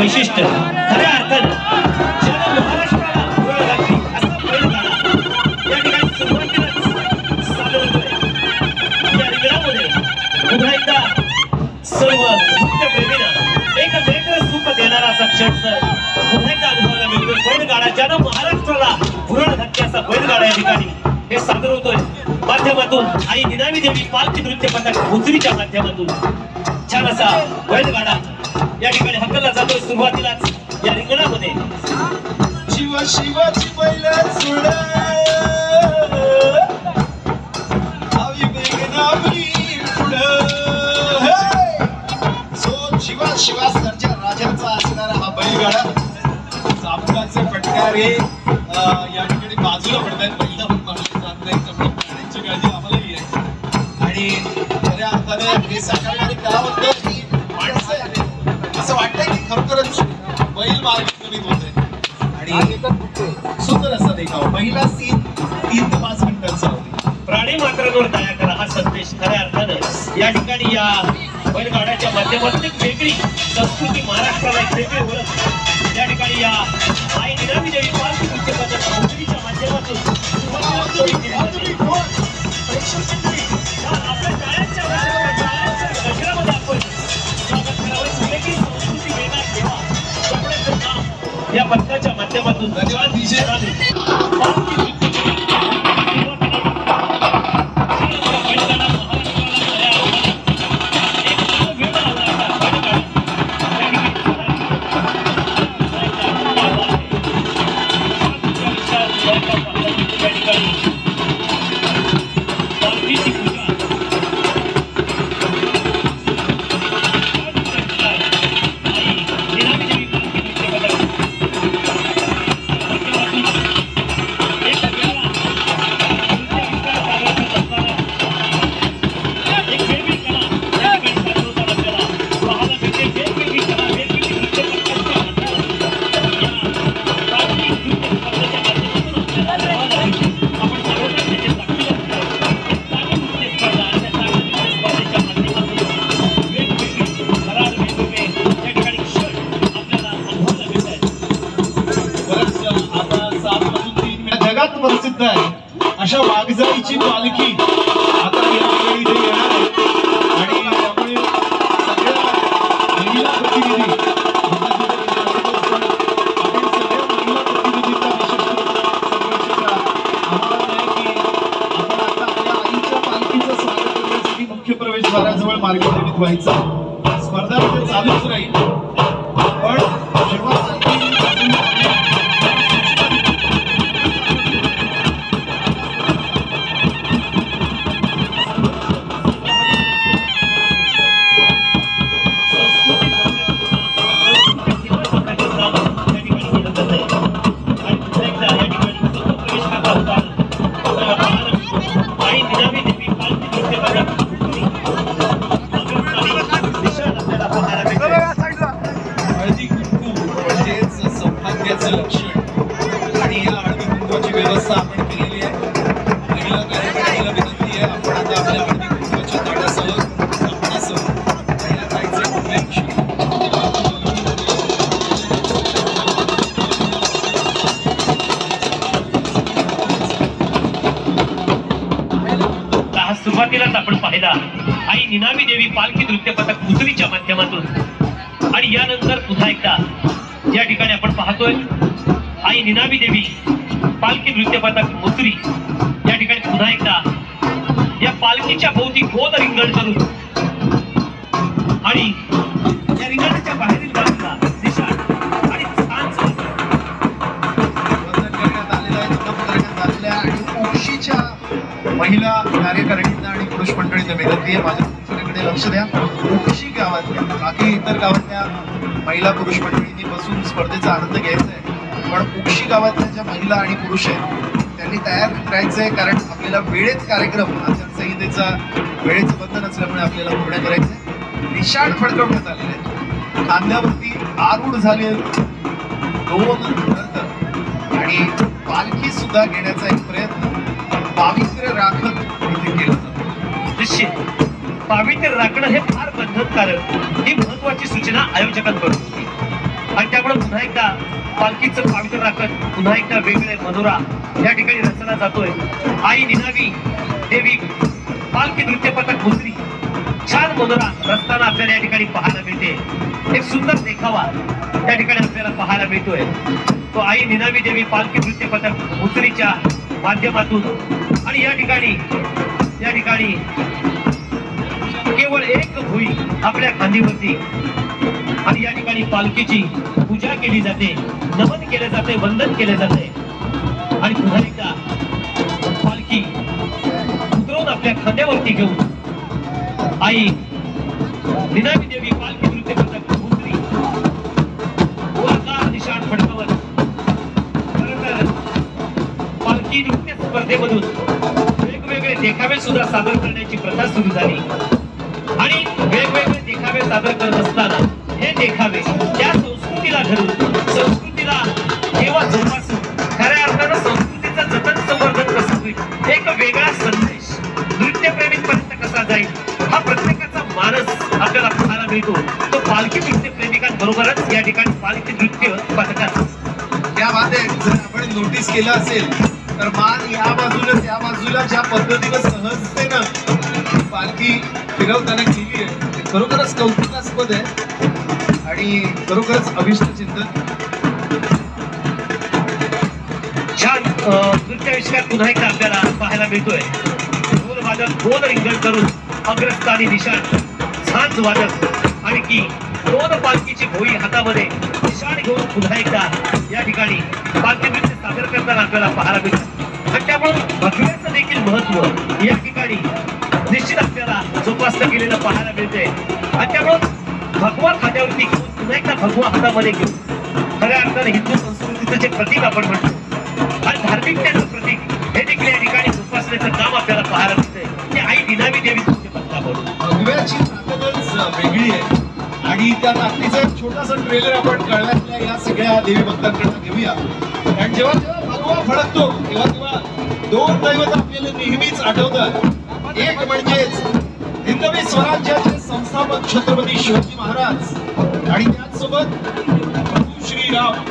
वैशिष्ट्य खऱ्या अर्थानं सर्व नृत्यप्रेमींना एक वेगळं सुख देणारा असा क्षण सर. पुन्हा एकदा अनुभवायला बैलगाडा. ज्यानं महाराष्ट्राला पुरण असा बैलगाडा या ठिकाणी हे सादर होतोय. माध्यमातून आणि निनावी देवी पालखी नृत्य पथक भोसरीच्या माध्यमातून छान असा बैलगाडा या ठिकाणी हकलला जातोय सुरुवातीलाच. या रिंगणामध्ये. शिव शिवाची पहिला सुड सो शिवा शिवा सरच्या राजाचा असणारा हा बैलगाडा. बैल मार्ग होते आणि सुंदर असा देखाव. पहिला सीन तीन ते पाच मिनिटांचा होता. प्राणी मात्रांवर दया करा हा संदेश खऱ्या अर्थानं या ठिकाणी या बैलगाड्याच्या माध्यमातून एक वेगळी संस्कृती महाराष्ट्राला एक वेगळी ओळख. या ठिकाणी या आई निरामी देवी पार्थिव नृत्य पथक माध्यमातून आपल्या पथकाच्या माध्यमातून स्वतःजवळ प्रवेशद्वाराजवळ मार्गक्रमित व्हायचं. स्पर्धा चालूच राहील. आपण आई निनावी देवी पालखी नृत्य पथक मुसरी या ठिकाणी पुन्हा एकदा या पालखीच्या भोवती गोद रिंगण करून आणि या रिंगणाच्या बाहेरील बाजूला दिशा आणि आणि ओक्षीच्या महिला कार्यकारिणींना आणि पुरुष मंडळींना विनंती आहे. माझ्या लक्ष द्या. उक्षी गावातल्या बाकी इतर गावातल्या महिला पुरुष मंडळींनी बसून स्पर्धेचा आनंद घ्यायचा आहे. पण उक्षी गावातल्या ज्या महिला आणि पुरुष आहेत त्यांनी तयार राहायचंय कारण आपल्याला वेळेत कार्यक्रम आचारसंहितेचा वेळेचं बंधन असल्यामुळे आपल्याला पूर्ण करायचंय. निशाण फडकवण्यात आलेले आहेत. खांद्यावरती आरूढ झाले दोन नर्तक आणि पालखी सुद्धा घेण्याचा एक प्रयत्न पावित्र्य राखत इथे केला जातो. निश्चित. पावित्र्य राखणं हे फार बंधनकारक ही महत्वाची सूचना आयोजकांकडून. होती आणि त्यामुळे पुन्हा एकदा पालखीचं पावित्र्य राखत पुन्हा एकदा वेगळे मनोरा या ठिकाणी रचला जातोय. आई निनावी देवी पालखी नृत्य पथक मुसरी छान मनोरा रचताना आपल्याला या ठिकाणी पाहायला मिळते. एक सुंदर देखावा त्या ठिकाणी आपल्याला पाहायला मिळतोय. तो आई निनावी देवी पालखी नृत्य पथक मुसरीच्या माध्यमातून. आणि या ठिकाणी या ठिकाणी केवळ एक भुई आपल्या खांदीवरती. आणि या ठिकाणी पालखीची पूजा केली जाते. नमन केले जाते वंदन केले जाते. आणि पुन्हा एकदा पालखी उतरवून आपल्या खांद्यावरती घेऊन आई निनामी देवी पालखी त्या बाबतीत जर आपण नोटीस केलं असेल तर मान या बाजूला त्या बाजूला ज्या पद्धतीनं सहजतेनं पालखी फिरवताना केली आहे खरोखरच कौतुकास्पद आहे आणि खरोखरच अभिष्ट चिंतन छान नृत्याविष्कार पुन्हा एकदा आपल्याला पाहायला मिळतोय. ढोल वादक गोल रिंगण करून अग्रस्थानी निशाण झांज वादक आणि की दोन पालखीची भोई हातामध्ये निशाण घेऊन पुन्हा एकदा या ठिकाणी पालखी सादर करताना आपल्याला पाहायला मिळतं. आणि त्यामुळे भगव्याचं देखील महत्त्व या ठिकाणी निश्चित आपल्याला जोपासलं गेलेलं पाहायला मिळते आणि त्यामुळे भगवा खात्यावरती घेऊन पुन्हा एकदा भगवा हातामध्ये घेऊन खऱ्या अर्थाने हिंदू संस्कृतीचं जे प्रतीक आपण म्हणतो आणि धार्मिकतेचं प्रतीक हे देखील या ठिकाणी जोपासण्याचं काम आपल्याला पाहायला मिळतंय. ते आई दिनावी देवी तुमच्या पथकाकडून भगव्याची ताकदच वेगळी आहे. आणि त्या ताकदीचा एक छोटासा ट्रेलर आपण कळव्यातल्या या सगळ्या देवी भक्तांकडनं घेऊया. कारण जेव्हा जेव्हा भगवा फडकतो तेव्हा तेव्हा दोन दैवत आपल्याला नेहमीच आठवतात. एक म्हणजेच हिंदवी स्वराज्याचे संस्थापक छत्रपती शिवाजी महाराज. आणि त्याचसोबत प्रभू श्रीराम.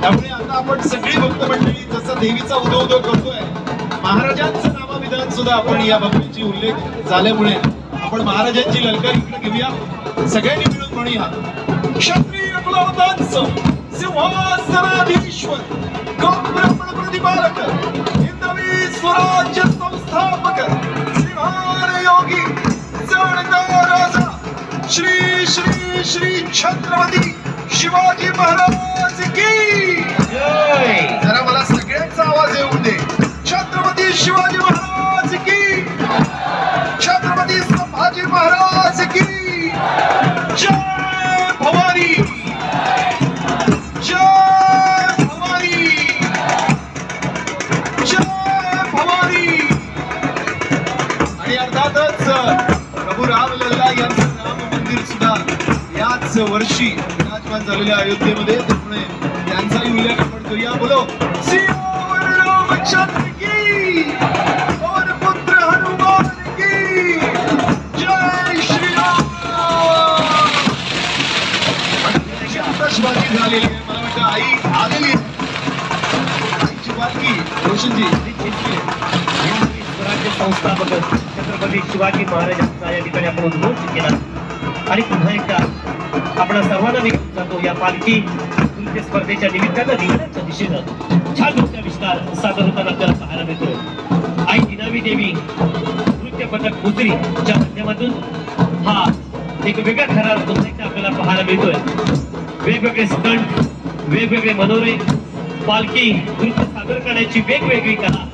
त्यामुळे आता आपण सगळी भक्त मंडळी जसं देवीचा उदो उदो करतोय महाराजांचं नामाविधान सुद्धा आपण या भक्तीची उल्लेख झाल्यामुळे आपण महाराजांची ललकार इकडे घेऊया. सगळ्यांनी मिळून म्हणूया क्षत्रिय कुलवतांचं सिंहासनाधीश्वर ब्राह्मण प्रतिपालक हिंदवी स्वराज्य संस्थापक सिंहार योगी राजा श्री श्री श्री छत्रपती शिवाजी महाराज की जरा मला सगळ्यांचा आवाज येऊ दे. छत्रपती शिवाजी महाराज याच वर्षी विराजमान झालेल्या अयोध्येमध्ये त्यामुळे त्यांचाही उल्लेख आपण करूया. बोलो. झालेली आहे मला वाटतं आई आलेली आईची बातमी रोशनजी. स्वराज्य संस्थापक छत्रपती शिवाजी महाराजांचा या ठिकाणी आपण उद्घोष केला. आणि पुन्हा एकदा आपण सर्वांना निघून जातो या पालखी नृत्य स्पर्धेच्या निमित्तानं निघण्याच्या दिशेनं. छान विस्तार सादर होताना आपल्याला पाहायला मिळतो आई दिनावी देवी नृत्य पथक मुद्रीच्या माध्यमातून हा एक वेगळा थरार पुन्हा आपल्याला पाहायला मिळतोय. वेगवेगळे स्टंट वेगवेगळे मनोरे पालखी नृत्य सादर करण्याची वेगवेगळी कला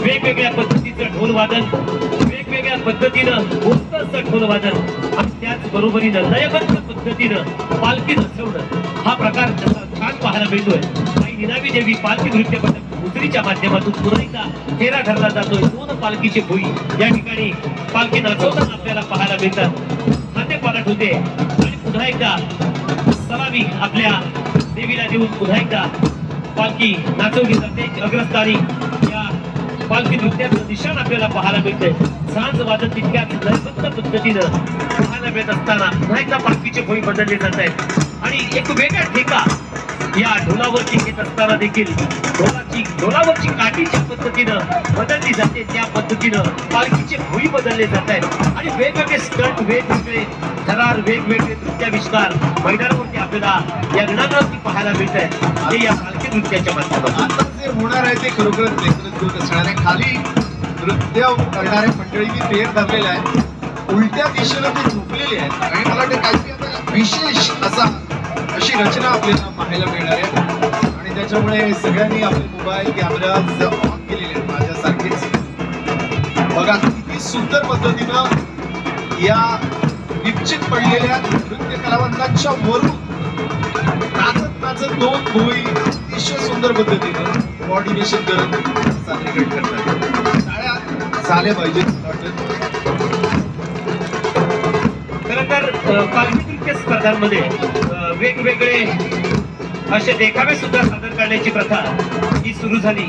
वेगवेगळ्या पद्धती ढोल वादन वेगवेगळ्या पद्धतीनं मोठं असं ढोल वादन. आणि त्याच बरोबरीनं लयबद्ध पद्धतीनं पालखी नसवणं हा प्रकार जसा छान पाहायला मिळतोय. आई निनावी देवी पालखी नृत्य पथक उतरीच्या माध्यमातून पुन्हा एकदा फेरा ठरला जातोय. दोन पालखीचे भुई या ठिकाणी पालखी नाचवताना आपल्याला पाहायला मिळतात. खाते पालट होते. आणि पुन्हा एकदा सलामी आपल्या देवीला देऊन पुन्हा एकदा पालखी नाचवली जाते. अग्रस्थानी पालखी नृत्याचं निशाण आपल्याला पाहायला मिळते. सांज वादन तितक्याच लयबद्ध पद्धतीनं पाहायला मिळत असताना पुन्हा एकदा पालखीचे भोई बदलले जात आहेत. आणि एक वेगळा ठेका या ढोलावरची घेत असताना देखील ढोलाची ढोलावरची काठीच्या पद्धतीनं बदलली जाते. त्या पद्धतीनं पालखीचे भुई बदलले जात आहेत. आणि वेगवेगळे स्टंट वेगवेगळे थरार वेगवेगळे नृत्याविष्कार मैदानावरती आपल्याला या रणांवरती पाहायला मिळत आहे ते या पालखी नृत्याच्या माध्यमातून. जे होणार आहे ते खरोखरच नेतृत्व असणार आहे. खाली नृत्य करणाऱ्या मंडळींनी पेर धरलेले आहेत उलट्या दिशेला ते झोपलेले आहेत. आणि मला वाटतं काहीतरी आता विशेष असा अशी रचना आपल्याला पाहायला मिळणार आहे. आणि त्याच्यामुळे सगळ्यांनी आपले मोबाईल कॅमेरा ऑन केलेले आहेत माझ्यासारखेच. बघा किती सुंदर पद्धतीनं या निश्चित पडलेल्या नृत्य कलावंतांच्या वरून नाचत नाचत दोन भोई अतिशय सुंदर पद्धतीनं कोऑर्डिनेशन करत सादरीकरण करतात. टाळ्या झाल्या पाहिजेत. खरं तर अ, पालखी नृत्य स्पर्धांमध्ये वेगवेगळे असे देखावे सुद्धा सादर करण्याची प्रथा ही सुरू झाली.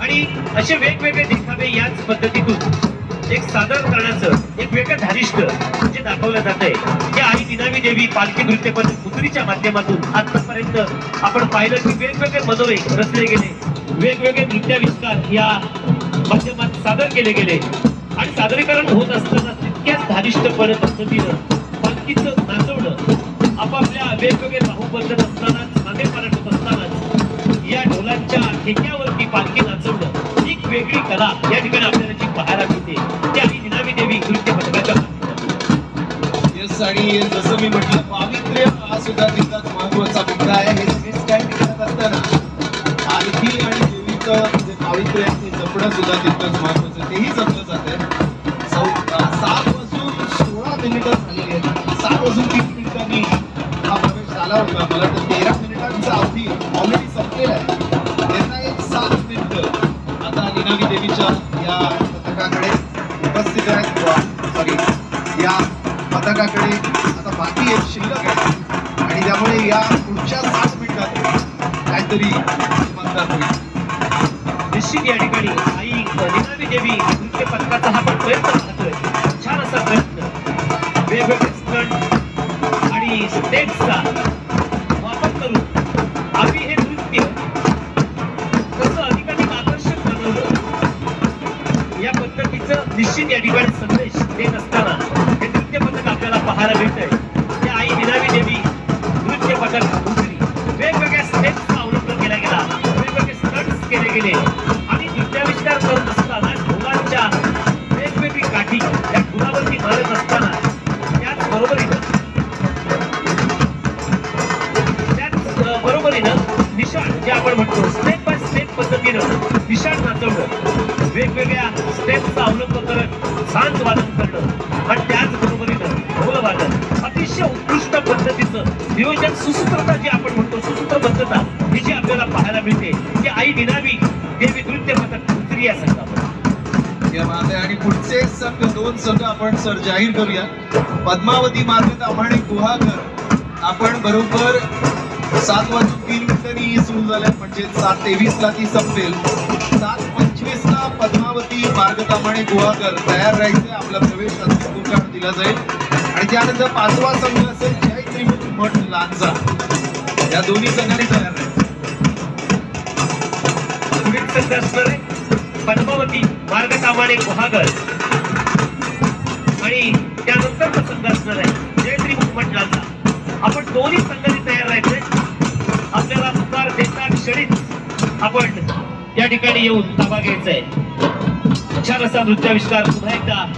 आणि असे वेगवेगळे देखावे याच पद्धतीतून एक सादर करण्याचं एक वेगळं धारिष्ट जे दाखवलं जात आहे की आई निनावी देवी पालखी नृत्य पद्धत पुतळीच्या माध्यमातून आतापर्यंत आपण पाहिलं की वेगवेगळे मनोरे रचले गेले. वेगवेगळे नृत्याविष्कार या माध्यमात सादर केले गेले. आणि सादरीकरण होत असताना तितक्याच धारिष्टपणे पद्धतीनं पालखीचं नाचवणं आपापल्या वेगवेगळे बाहू बदलत असतानाच मागे पालट असतानाच या ढोलांच्या ठेक्यावरती पालखी नाचवणं ही एक वेगळी कला या ठिकाणी आपल्याला जी पाहायला मिळते ती आम्ही निनामी देवी नृत्य पथकाच्या आणि जसं मी म्हटलं पावित्र्य हा सुद्धा तितकाच महत्त्वाचा मुद्दा आहे. देवीचं जे ते जपणं सुद्धा तितकंच महत्वाचं तेही जपलं जात आहे. सात वाजून सोळा मिनिटं झालेली आहेत. सात वाजून तीन मिनिटांनी हा प्रवेश झाला होता. मला तर तेरा पद्धतीचं निश्चित या ठिकाणी वादन करणं आणि त्याच अतिशय उत्कृष्ट पद्धतीचं नियोजन सुसूत्रता जी आपण म्हणतो सुसूत्रबद्धता ही जी आपल्याला पाहायला मिळते की आई दिनावी देवी नृत्य पथक उतरी या संघामध्ये. या आणि पुढचे एक संघ दोन संघ आपण सर जाहीर करूया. पद्मावती मार्ग दाभाणे गुहागर. आपण बरोबर सात वाजून तीन मिनिटांनी सुरू झाल्या म्हणजे सात तेवीस ला ती संपेल. पद्मावती मार्ग गुहागर तयार राहायचं आपला प्रवेश अंतिम दिला जाईल. आणि त्यानंतर पाचवा संघ असेल जय त्रिमुख मठ लांजा. या दोन्ही संघांनी तयार राहायचं. पुढील संघ असणार आहे पद्मावती मार्गकामाने गुहागर. आणि त्यानंतर संघ असणार आहे जय जयश्री मुहम्मद लांजा. आपण दोन्ही संघांनी तयार राहायचंय. आपल्याला पुकार देता क्षणीच आपण या ठिकाणी येऊन ताबा घ्यायचा आहे छान असा नृत्याविष्कार पुन्हा एकदा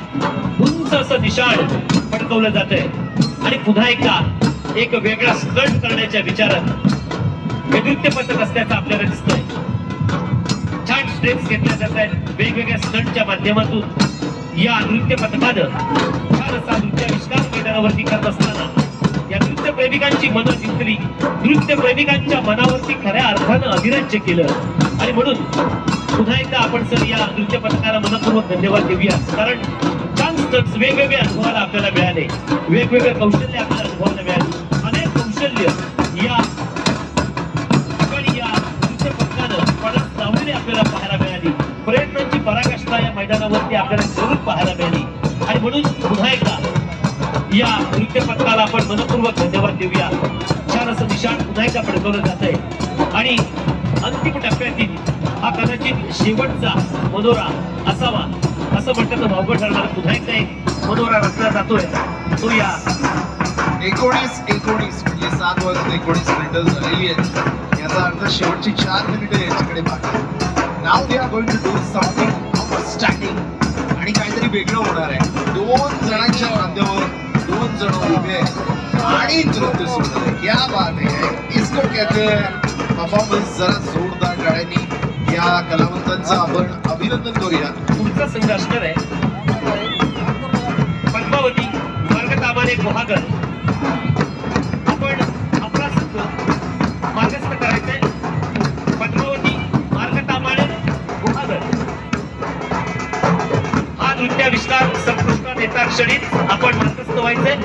उंच असं निशाण फडकवलं जात आहे आणि पुन्हा एकदा एक वेगळा स्कट करण्याच्या विचारात हे नृत्य पथक असल्याचं आपल्याला दिसतंय. छान स्टेप्स घेतल्या जात आहेत वेगवेगळ्या स्टंटच्या माध्यमातून. या नृत्य पथकानं छान असा नृत्याविष्कार मैदानावरती करत असताना या नृत्य प्रेमिकांची मनं जिंकली. नृत्य प्रेमिकांच्या मनावरती खऱ्या अर्थानं अभिराज्य केलं. आणि म्हणून पुन्हा एकदा आपण सर या नृत्य पथकाला मनपूर्वक धन्यवाद देऊया. कारण छान वेगवेगळे अनुभवाला आपल्याला मिळाले. वेगवेगळे कौशल्य आपल्याला अनुभवायला मिळाले. अनेक कौशल्य या ठिकाणी या नृत्य पथकानं पडत लावलेली आपल्याला पाहायला मिळाली. प्रयत्नांची पराकाष्ठा या मैदानावरती आपल्याला जरूर पाहायला मिळाली. आणि म्हणून पुन्हा एकदा या नृत्य पथकाला आपण मनपूर्वक धन्यवाद देऊया. छान असं निशाण पुन्हा एकदा दिशा फडकवलं जात आहे आणि अंतिम टप्प्यातील हा कदाचित शेवटचा मनोरा असावा. असं म्हटलं तर भावगड ठरणार पुन्हा एकदा एक मनोरा रचला जातोय. तो या एकोणीस एकोणीस म्हणजे सात वाजून एकोणीस मिनिटं झालेली आहेत. याचा अर्थ शेवटची चार मिनिटं याच्याकडे बाकी now they are going to do something आणि काहीतरी वेगळं होणार आहे. दोन जणांच्या खांद्यावर दोन जण उभे आहेत. आणि नृत्य सुरू आहे क्या बात आहे इसको कहते हैं परफॉर्मन्स जरा जोरदार गाड्यांनी या कलावंतांचं आपण अभिनंदन करूया. पुढचा संघ असणार आहे. पद्मावती मार्गतामाने गुहागर. आपण आपला संघ मार्गस्थ करायचंय. पद्मावती मार्गतामाने गुहागर. हा नृत्याविष्कार संपुष्टात येता क्षणीच आपण मार्गस्थ व्हायचंय.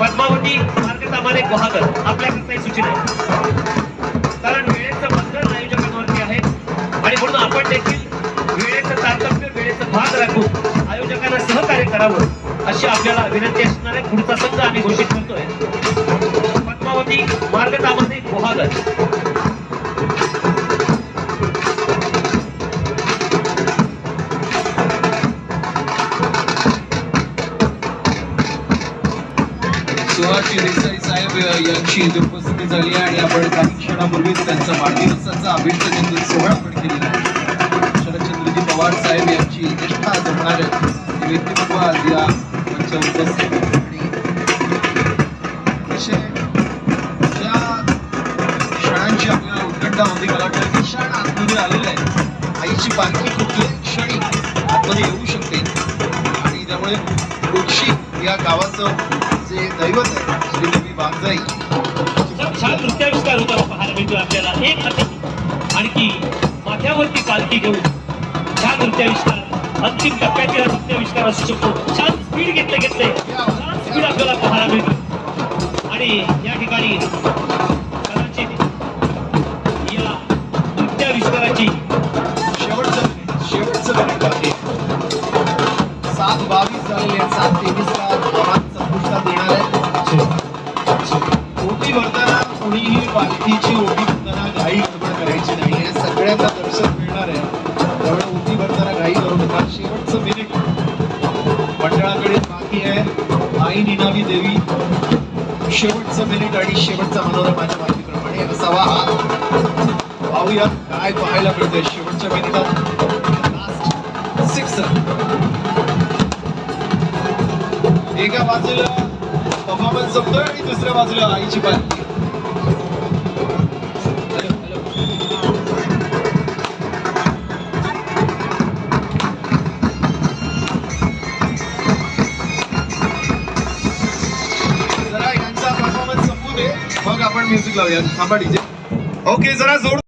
पद्मावती मार्गतामाने गुहागर. आपल्याकडे काही सूचना आहे आम्ही घोषित करतोय पद्मावती मार्गतामध्ये गुहागर सुहासी देसाई साहेब यांची उपस्थिती झाली आणि आपण काही क्षणापूर्वीच त्यांचा वाढदिवसाचा अभिनंदन सोहळा आपण केलेला शरदचंद्रजी पवार साहेब यांची निष्ठा जपणाऱ्या व्यक्तिमत्व आज या मंचावर उपस्थित आपल्याला उत्कंठा होती मला वाटतं की क्षण आतमध्ये आलेलं आहे. आईची पालखी कुठल्याही क्षणी आतमध्ये येऊ शकते. आणि त्यामुळे कुक्षी या गावाचं जे दैवत आहे श्रीदेवी बांगजाई छान नृत्याविष्कार होता पाहायला मिळतो आपल्याला. एक हाती आणखी माथ्यावरती पालखी घेऊन छान नृत्याविष्कार अंतिम टप्प्यातील नृत्याविष्कार असू शकतो. छान स्पीड घेतले घेतले छान स्पीड आपल्याला सात तेवीस ला संपुष्टात येणार आहे ओटी भरताना कोणीही पालखीची ओटी भरताना घाई गडबड करायची नाही हे सगळ्यांना दर्शन मिळणार आहे त्यामुळे ओटी भरताना घाई करू नका शेवटचं मिनिट मंडळाकडे बाकी आहे आई निनावी देवी शेवटचं मिनिट आणि शेवटचा मनोरमाच्या माहितीप्रमाणे असावा हा पाहूया काय पाहायला मिळतंय शेवटच्या मिनिटात. लास्ट सिक्स एका बाजूला परफॉर्मन्स संपतोय आणि दुसऱ्या बाजूला आईची पण. जरा यांचा परफॉर्मन्स संपू दे. मग आपण म्युझिक लावूया थांबा डीजे ओके जरा जोड